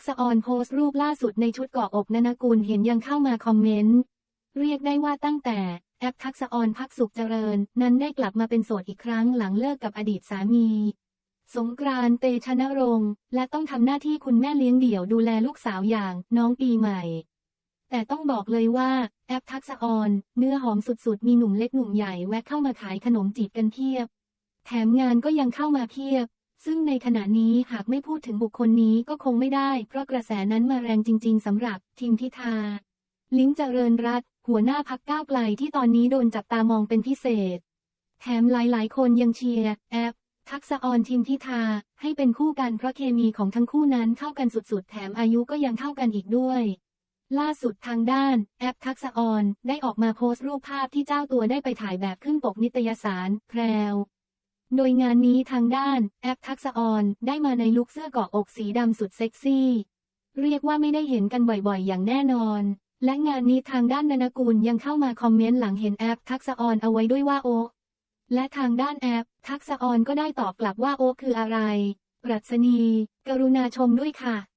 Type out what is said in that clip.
กษออนโพสต์รูปล่าสุดในชุดเกาะอกนนกุลเห็นยังเข้ามาคอมเมนต์ เรียกได้ว่าตั้งแต่แอปทักษออนพักสุขเจริญ นั้นได้กลับมาเป็นโสดอีกครั้งหลังเลิกกับอดีตสามี สงกรานต์เตชะนรงค์และต้องทำหน้าที่คุณแม่เลี้ยงเดี่ยวดูแลลูกสาวอย่างน้องปีใหม่ แต่ต้องบอกเลยว่าแอปทักษออนเนื้อหอมสุดๆ มีหนุ่มเล็กหนุ่มใหญ่แวะเข้ามาขายขนมจีบกันเพียบ แถมงานก็ยังเข้ามาเพียบ ซึ่งในขณะนี้หากไม่พูดถึงบุคคลนี้ก็คงไม่ได้ เพราะกระแสนั้นมาแรงจริง ๆสำหรับทิมพิธา ลิงเจริญรัตหัวหน้าพักก้าวไกลที่ตอนนี้โดนจับตามองเป็นพิเศษ แถมหลายๆ คนยังเชียร์แอปทักษะออนทิมพิธา ให้เป็นคู่กันเพราะเคมีของทั้งคู่นั้นเข้ากันสุดๆ แถมอายุก็ยังเข้ากันอีกด้วยล่าสุดทางด้านแอปทักษะออนได้ออกมาโพสต์รูปภาพที่เจ้าตัวได้ไปถ่ายแบบขึ้นปกนิตยสารแพรว โดยงานนี้ทางด้าน แอปทักษออนได้มาในลุคเสื้อเกาะอกสีดำสุดเซ็กซี่ เรียกว่าไม่ได้เห็นกันบ่อยๆ อย่างแน่นอน และงานนี้ทางด้านนนกูลยังเข้ามาคอมเมนต์หลังเห็นแอปทักษออนเอาไว้ด้วยว่าโอและทางด้านแอป ทักษออนก็ได้ตอบกลับว่าโอคืออะไร ปรัชนี กรุณาชมด้วยค่ะ